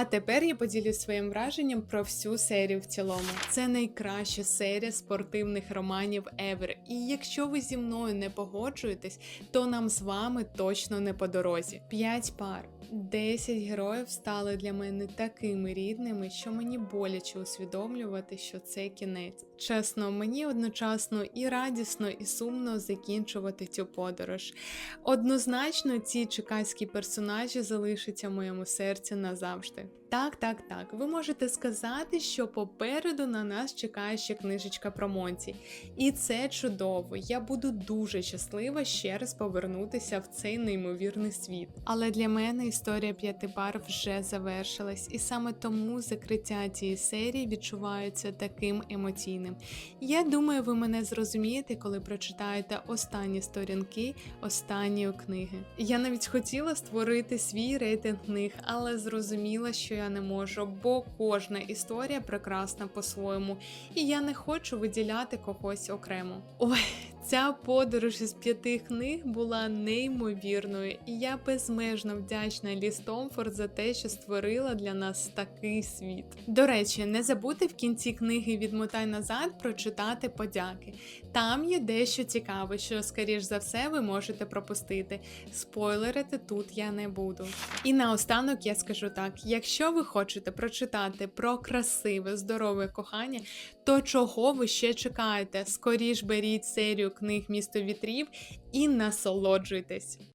А тепер я поділюсь своїм враженням про всю серію в цілому. Це найкраща серія спортивних романів ever. І якщо ви зі мною не погоджуєтесь, то нам з вами точно не по дорозі. П'ять пар. 10 героїв стали для мене такими рідними, що мені боляче усвідомлювати, що це кінець. Чесно, мені одночасно і радісно, і сумно закінчувати цю подорож. Однозначно, ці чекаські персонажі залишаться в моєму серці назавжди. Bye. Так, так, так. Ви можете сказати, що попереду на нас чекає ще книжечка про Монті. І це чудово. Я буду дуже щаслива ще раз повернутися в цей неймовірний світ. Але для мене історія п'яти пар вже завершилась, і саме тому закриття цієї серії відчувається таким емоційним. Я думаю, ви мене зрозумієте, коли прочитаєте останні сторінки останньої книги. Я навіть хотіла створити свій рейтинг книг, але зрозуміла, що я не можу, бо кожна історія прекрасна по-своєму, і я не хочу виділяти когось окремо. Ой, ця подорож із п'яти книг була неймовірною, і я безмежно вдячна Лі Стомфорд за те, що створила для нас такий світ. До речі, не забудьте в кінці книги Відмотай назад прочитати подяки. Там є дещо цікаве, що, скоріш за все, ви можете пропустити. Спойлерити тут я не буду. І наостанок я скажу так: якщо ви хочете прочитати про красиве, здорове кохання, то чого ви ще чекаєте? Скоріш беріть серію книг Місто вітрів і насолоджуйтесь.